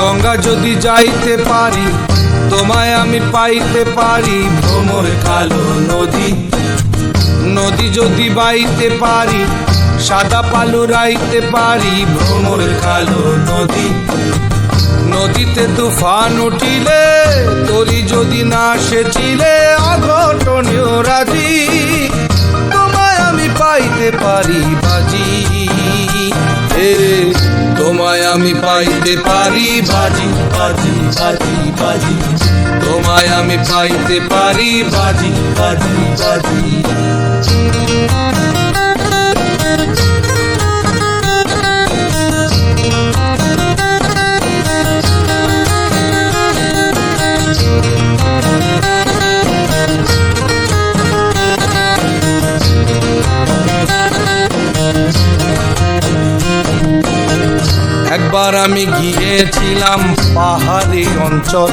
গঙ্গা যদি যাইতে পারি তোমায় আমি পাইতে পারি ভ্রমর কালো নদী। নদী যদি বাইতে পারি, সাদা পালু রাইতে পারি ভ্রমর কালো নদী। নদীতে তুফান উঠিলে, তরি যদি না সেচিলে অঘটনীয় রাজি। তোমায় আমি পাইতে পারি, বাজি। হে, তোমায় আমি পাইতে পারি, বাজি বাজি বাজি বাজি। তোমায় আমি পাইতে পারি বাজি বাজি বাজি। একবার আমি গিয়েছিলাম পাহাড়ি অঞ্চল।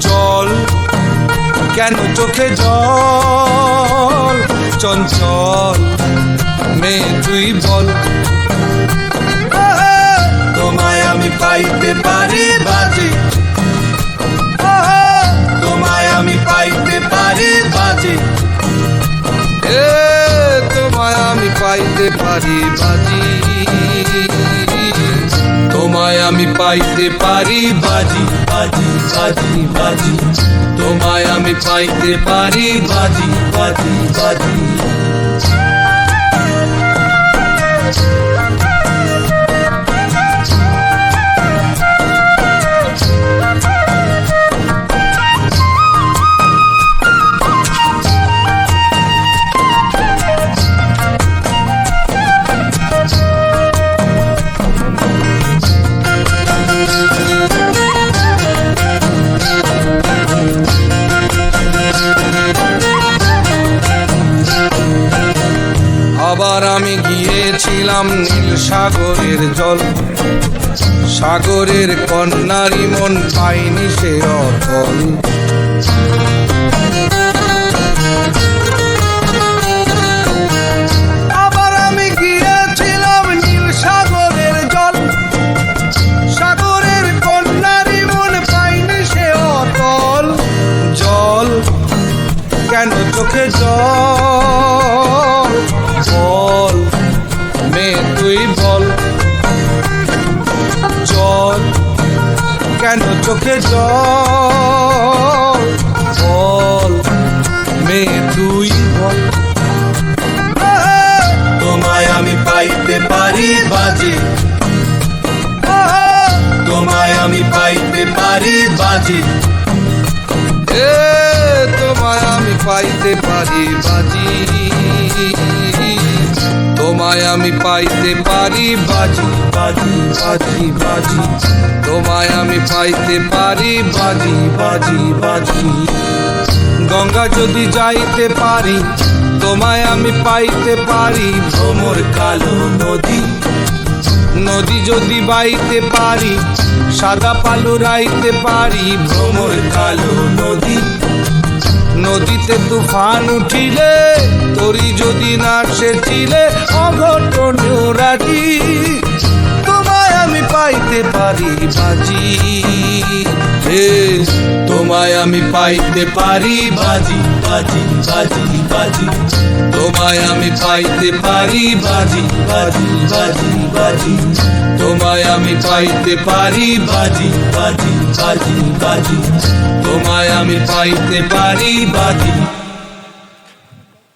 জল, কেন চোখে জল? চঞ্চল, মেয়ে তুই বল। তোমায় আমি পাইতে পারি বাজি। তোমায় আমি পাইতে পারি বাজি। এ, তোমায় আমি পাইতে পারি বাজি। আমি পাইতে পারি বাজি বাজি বাজি বাজি। তোমায় আমি পাইতে পারি বাজি বাজি বাজি। আবার আমি গিয়েছিলাম নীল সাগরের জল। সাগরের কন্যারি মন পাইনি সে অতল আবার আমি গিয়েছিলাম চোখে জল মেয়ে তুই বল। তোমায় আমি পাইতে পারি বাজি। তোমায় আমি পাইতে পারি বাজি। এ, তোমায় আমি পাইতে পারি বাজি। তোমায় আমি পাইতে পারি, বাজি বাজি বাজি বাজি। তোমায় আমি পাইতে পারি, বাজি বাজি বাজি। গঙ্গা যদি যাইতে পারি, তোমায় আমি পাইতে পারি। ভ্রমর কালো নদী নদী যদি বাইতে পারি, সাদা পালু রাইতে পারি। ভ্রমর কালো নদী, নদীতে তুফান উঠিলে, তরি যদি না সেচিলে রাজি, তোমায় আমি পাইতে পারি, বাজি। হে তোমায় আমি পাইতে পারি, বাজি বাজি বাজি বাজি। তোমায় আমি পাইতে পারি, বাজি বাজি বাজি বাজি। তোমায় আমি পাইতে পারি, বাজি বাজি বাজি বাজি। তোমায় আমি পাইতে পারি, বাজি।